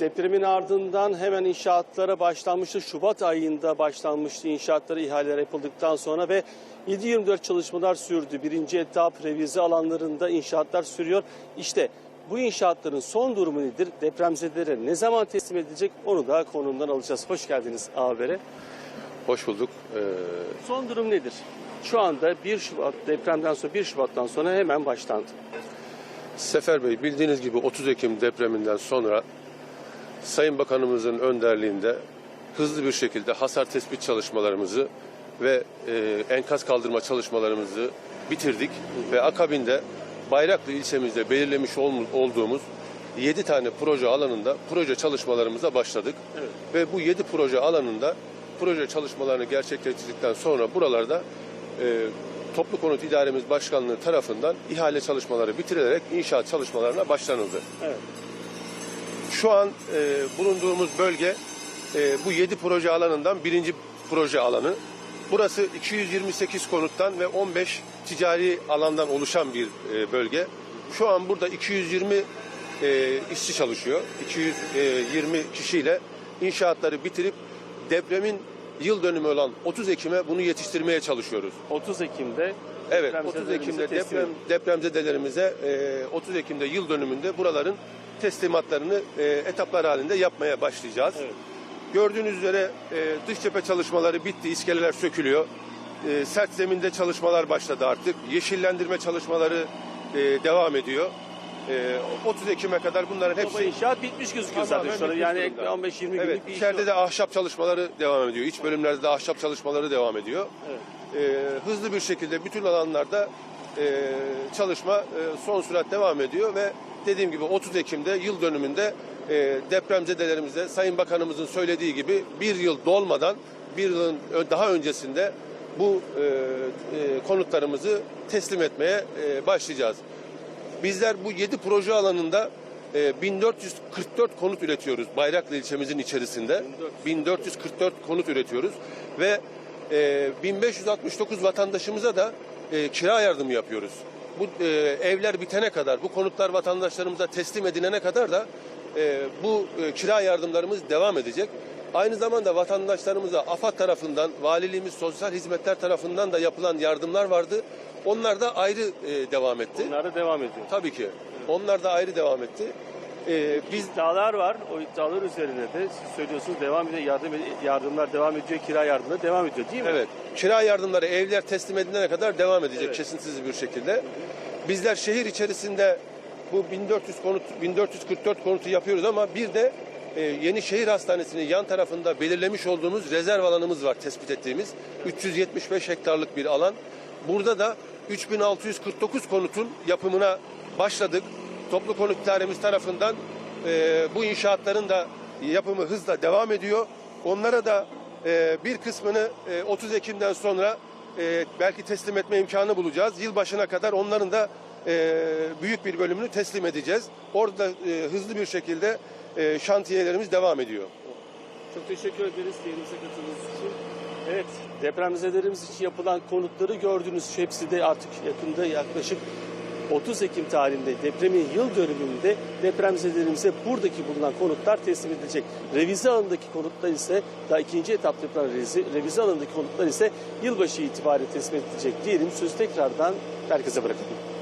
depremin ardından hemen inşaatlara başlanmıştı. Şubat ayında başlanmıştı inşaatlara ihaleler yapıldıktan sonra ve 7-24 çalışmalar sürdü. Birinci etap revize alanlarında inşaatlar sürüyor. İşte bu inşaatların son durumu nedir? Depremzedelere ne zaman teslim edilecek? Onu da konumdan alacağız. Hoş geldiniz habere. Hoş bulduk. Ee, Son durum nedir? Şu anda 1 Şubat depremden sonra 1 Şubat'tan sonra hemen başlandı. Sefer Bey bildiğiniz gibi 30 Ekim depreminden sonra Sayın Bakanımızın önderliğinde hızlı bir şekilde hasar tespit çalışmalarımızı ve e, enkaz kaldırma çalışmalarımızı bitirdik ve akabinde Bayraklı ilçemizde belirlemiş ol- olduğumuz 7 tane proje alanında proje çalışmalarımıza başladık. Evet. Ve bu 7 proje alanında proje çalışmalarını gerçekleştirdikten sonra buralarda e, Toplu Konut İdaremiz Başkanlığı tarafından ihale çalışmaları bitirilerek inşaat çalışmalarına başlanıldı. Evet. Şu an e, bulunduğumuz bölge e, bu 7 proje alanından birinci proje alanı. Burası 228 konuttan ve 15 ticari alandan oluşan bir e, bölge. Şu an burada 220 e, işçi çalışıyor. 220 kişiyle inşaatları bitirip depremin yıl dönümü olan 30 Ekim'e bunu yetiştirmeye çalışıyoruz. 30 Ekim'de Evet, depremzedelerimize 30 Ekim'de deprem, depremzedelerimize e, 30 Ekim'de yıl dönümünde buraların teslimatlarını e, etaplar halinde yapmaya başlayacağız. Evet. Gördüğünüz üzere e, dış cephe çalışmaları bitti, iskeleler sökülüyor. E, sert zeminde çalışmalar başladı artık. Yeşillendirme çalışmaları e, devam ediyor. E, 30 Ekim'e kadar bunların Baba hepsi inşaat bitmiş gözüküyor zaten şu anda. Yani durumda. 15-20 günlük Evet, bir iş içeride yok. de ahşap çalışmaları devam ediyor. İç bölümlerde de ahşap çalışmaları devam ediyor. Evet. Ee, hızlı bir şekilde bütün alanlarda e, çalışma e, son sürat devam ediyor ve dediğim gibi 30 Ekim'de yıl dönümünde e, depremzedelerimize Sayın Bakanımızın söylediği gibi bir yıl dolmadan bir yılın daha öncesinde bu e, e, konutlarımızı teslim etmeye e, başlayacağız. Bizler bu 7 proje alanında e, 1444 konut üretiyoruz Bayraklı ilçemizin içerisinde. 1444 konut üretiyoruz ve e, 1569 vatandaşımıza da e, kira yardımı yapıyoruz. Bu e, evler bitene kadar, bu konutlar vatandaşlarımıza teslim edilene kadar da e, bu e, kira yardımlarımız devam edecek. Aynı zamanda vatandaşlarımıza AFAD tarafından, valiliğimiz sosyal hizmetler tarafından da yapılan yardımlar vardı. Onlar da ayrı e, devam etti. Bunlar da devam ediyor. Tabii ki. Onlar da ayrı devam etti. Ee, biz İddialar var. O iddialar üzerine de siz söylüyorsunuz devam ediyor. Yardım, yardımlar devam ediyor. Kira yardımları devam ediyor değil mi? evet kira yardımları evler teslim edilene kadar devam edecek Evet. kesintisiz bir şekilde. Bizler şehir içerisinde bu 1400 konut 1444 konutu yapıyoruz ama bir de e, yeni şehir hastanesinin yan tarafında belirlemiş olduğumuz rezerv alanımız var tespit ettiğimiz 375 hektarlık bir alan. Burada da 3649 konutun yapımına başladık. Toplu konut tarafından e, bu inşaatların da yapımı hızla devam ediyor. Onlara da e, bir kısmını e, 30 Ekim'den sonra e, belki teslim etme imkanı bulacağız. Yılbaşına kadar onların da e, büyük bir bölümünü teslim edeceğiz. Orada e, hızlı bir şekilde e, şantiyelerimiz devam ediyor. Çok teşekkür ederiz yayınımıza katıldığınız için. Evet, depremzedelerimiz için yapılan konutları gördünüz. Hepsi de artık yakında yaklaşık 30 Ekim tarihinde depremin yıl dönümünde depremzedelerimize buradaki bulunan konutlar teslim edilecek. Revize alanındaki konutlar ise daha ikinci etapta yapılan revize, revize alanındaki konutlar ise yılbaşı itibariyle teslim edilecek diyelim. Söz tekrardan herkese bırakalım.